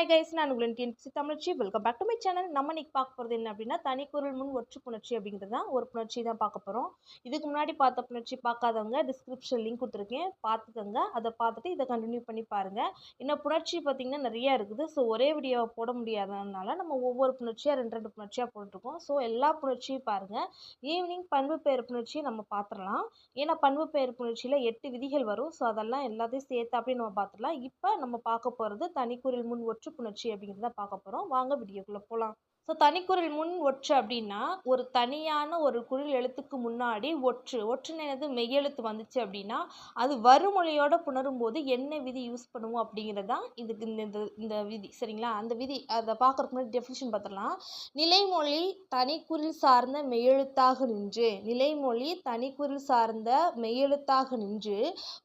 Hi guys நான் உங்களின் TNPSC தமிழ்ச்சி welcome back to my channel நம்ம இன்னைக்கு பார்க்க போகிறது என்ன அப்படின்னா தனிக்குரல் முன் ஒற்று புணர்ச்சி அப்படிங்கிறது தான் ஒரு புணர்ச்சி தான் பார்க்க போகிறோம் இதுக்கு முன்னாடி பார்த்த புணர்ச்சி பார்க்காதவங்க டிஸ்கிரிப்ஷன் லிங்க் கொடுத்துருக்கேன். பார்த்துக்கோங்க. அதை பார்த்துட்டு இதை கண்டினியூ பண்ணி பாருங்கள் இன்னும் புணர்ச்சி பார்த்திங்கன்னா நிறையா இருக்குது. ஸோ ஒரே வீடியோவை போட முடியாததுனால நம்ம ஒவ்வொரு புணர்ச்சியாக ரெண்டு ரெண்டு புணர்ச்சியாக போட்டிருக்கோம் ஸோ எல்லா புணர்ச்சியும் பாருங்கள் ஈவினிங் பண்பு பெயர் புணர்ச்சியை நம்ம பார்த்துடலாம். ஏன்னா பண்பு பெயர் புணர்ச்சியில் எட்டு விதிகள் வரும். ஸோ அதெல்லாம் எல்லாத்தையும் சேர்த்து அப்படியே நம்ம பார்த்துடலாம். இப்போ நம்ம பார்க்க போகிறது தனிக்குறில் முன் ஒற்று புணர்ச்சி அப்படிங்கிறத பார்க்க போகிறோம் வாங்க வீடியோக்குள்ளே போகலாம் ஸோ தனிக்குரல் முன் ஒற்று அப்படின்னா ஒரு தனியான ஒரு குரில் எழுத்துக்கு முன்னாடி ஒற்று. ஒற்றுன்னு மெய்யெழுத்து வந்துச்சு அப்படின்னா அது வறுமொழியோட புணரும் போது என்ன விதி யூஸ் பண்ணுவோம் அப்படிங்கிறது தான் இதுக்கு இந்த இந்த இந்த விதி. சரிங்களா? அந்த விதி அதை பார்க்குறதுக்கு முன்னாடி டெஃபினிஷன் பார்த்துடலாம். நிலைமொழி தனிக்குறில் சார்ந்த மெய்யெழுத்தாக நின்று நிலைமொழி தனிக்குறில் சார்ந்த மெய்யெழுத்தாக நின்று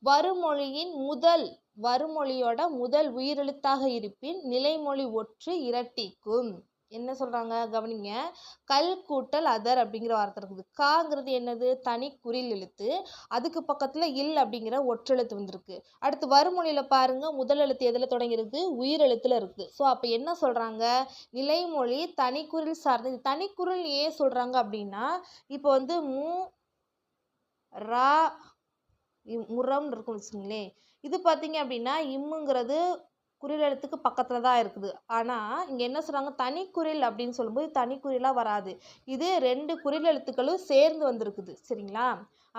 வறுமொழியின் முதல் வருமொழியோட முதல் உயிரெழுத்தாக இருப்பின் நிலைமொழி ஒற்று இரட்டிக்கும். என்ன சொல்கிறாங்க கவனிங்க. கல் கூட்டல் அதர் அப்படிங்கிற வார்த்தை இருக்குது. காங்கிறது என்னது? தனி குறில் எழுத்து. அதுக்கு பக்கத்தில் இல் அப்படிங்கிற ஒற்றெழுத்து வந்திருக்கு. அடுத்து வருமொழியில் பாருங்க. முதல் எழுத்து எதில் தொடங்கியிருக்கு? உயிரெழுத்தில் இருக்குது ஸோ அப்போ என்ன சொல்கிறாங்க நிலைமொழி தனிக்குறில் சார்ந்து. தனிக்குறில் ஏன் சொல்கிறாங்க அப்படின்னா இப்போ வந்து மு ரா முரம்னு இருக்கும் வச்சுங்களேன் இது பார்த்தீங்க அப்படின்னா இம்முங்கிறது குறில் எழுத்துக்கு பக்கத்தில் தான் இருக்குது. ஆனால் இங்கே என்ன சொல்கிறாங்க தனிக்குறில் அப்படின்னு சொல்லும்போது தனிக்குறிலாக வராது. இது ரெண்டு குறில் எழுத்துக்களும் சேர்ந்து வந்திருக்குது. சரிங்களா?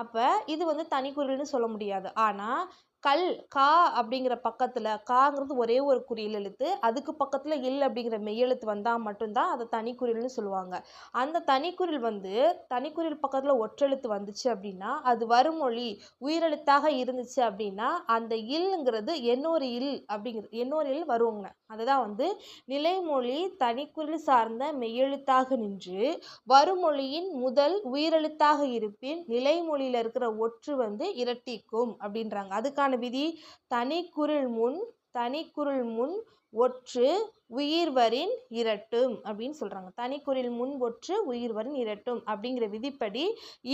அப்போ இது வந்து தனிக்குறில்னு சொல்ல முடியாது. ஆனால் கல் கா அப்படிங்கிற பக்கத்தில் காங்கிறது ஒரே ஒரு குறியில் எழுத்து அதுக்கு பக்கத்தில் இல் அப்படிங்கிற மெய்யெழுத்து வந்தால் மட்டும்தான் அதை தனிக்குறில்னு சொல்லுவாங்க. அந்த தனிக்குறில் வந்து தனிக்குறில் பக்கத்தில் ஒற்றெழுத்து வந்துச்சு அப்படின்னா அது வருமொழி உயிரெழுத்தாக இருந்துச்சு அப்படின்னா அந்த இல்ங்கிறது இன்னொரு இல் அப்படிங்கிறது இன்னொரு இல் வருவோங்க அதுதான் வந்து நிலைமொழி தனிக்குறில் சார்ந்த மெய்யெழுத்தாக நின்று வருமொழியின் முதல் உயிரெழுத்தாக இருப்பின் நிலைமொழியில் இருக்கிற ஒற்று வந்து இரட்டிக்கும் அப்படின்றாங்க. அதுக்கான விதி தனிக்குறில் முன் தனிக்குருள் முன் ஒற்று உயிர்வரின் இரட்டும் அப்படின்னு சொல்கிறாங்க தனிக்குறில் முன் ஒற்று உயிர்வரின் இரட்டும் அப்படிங்கிற விதிப்படி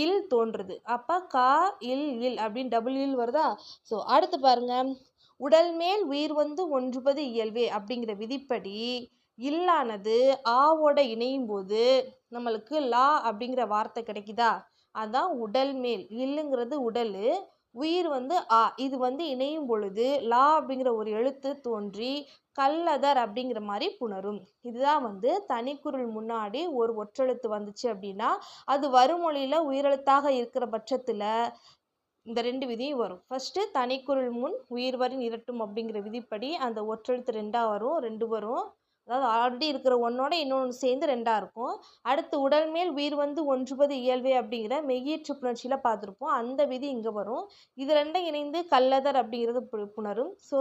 இல் தோன்றுது. அப்போ கா இல் இல் அப்படின்னு டபுள் இல் வருதா? ஸோ அடுத்து பாருங்க. உடல் மேல் உயிர் வந்து ஒன்றுபது இயல்பே அப்படிங்கிற விதிப்படி இல்லானது ஆவோட இணையும் போது நம்மளுக்கு லா அப்படிங்கிற வார்த்தை கிடைக்குதா? அதான் உடல் மேல். இல்லுங்கிறது உடல் உயிர் வந்து ஆ இது வந்து இணையும் பொழுது லா அப்படிங்கிற ஒரு எழுத்து தோன்றி கல்லதர் அப்படிங்கிற மாதிரி புணரும். இதுதான் வந்து தனிக்குருள் முன்னாடி ஒரு ஒற்றெழுத்து வந்துச்சு அப்படின்னா அது வருமொழியில் உயிரெழுத்தாக இருக்கிற பட்சத்தில் இந்த ரெண்டு விதியும் வரும். ஃபஸ்ட்டு தனிக்குருள் முன் உயிர் வரி இரட்டும் அப்படிங்கிற விதிப்படி அந்த ஒற்றெழுத்து ரெண்டாக வரும் ரெண்டு வரும். அதாவது ஆல்ரெடி இருக்கிற ஒன்றோட இன்னொன்று சேர்ந்து ரெண்டாக இருக்கும். அடுத்து உடல் மேல் உயிர் வந்து ஒன்றுபது இயல்பே அப்படிங்கிற மெய்யீற்று புணர்ச்சியில் பார்த்துருப்போம். அந்த விதி இங்கே வரும். இது ரெண்டும் இணைந்து கல்லதர் அப்படிங்கிறது பு- புணரும். ஸோ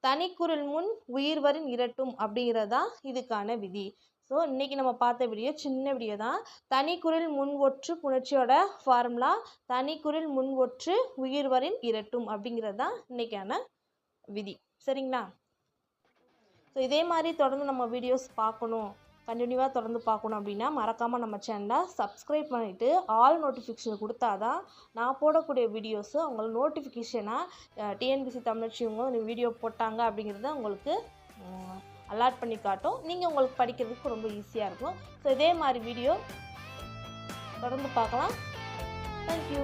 தனிக்குரல் முன் உயிர்வரின் இரட்டும் அப்படிங்கிறது தான் இதுக்கான விதி. ஸோ இன்றைக்கி நம்ம பார்த்த வீடியோ சின்ன வீடியோ தான். தனிக்குறில் முன் ஒற்று புணர்ச்சியோட ஃபார்முலா தனிக்குறில் முன் ஒற்று உயிர்வரின் இரட்டும் அப்படிங்கிறது தான் இன்றைக்கான விதி. சரிங்களா? ஸோ இதே மாதிரி தொடர்ந்து நம்ம வீடியோஸ் பார்க்கணும் கண்டினியூவாக தொடர்ந்து பார்க்கணும் அப்படின்னா மறக்காமல் நம்ம சேனலை சப்ஸ்கிரைப் பண்ணிவிட்டு ஆல் நோட்டிஃபிகேஷன் கொடுத்தா தான் நான் போடக்கூடிய வீடியோஸு உங்களுக்கு நோட்டிஃபிகேஷனாக டிஎன்பிசி தமிழ்ச்சி இவங்க வீடியோ போட்டாங்க அப்படிங்கிறத உங்களுக்கு அலாட் பண்ணி காட்டும். நீங்கள் உங்களுக்கு படிக்கிறதுக்கு ரொம்ப ஈஸியாக இருக்கும். ஸோ இதே மாதிரி வீடியோ தொடர்ந்து பார்க்கலாம். தேங்க்யூ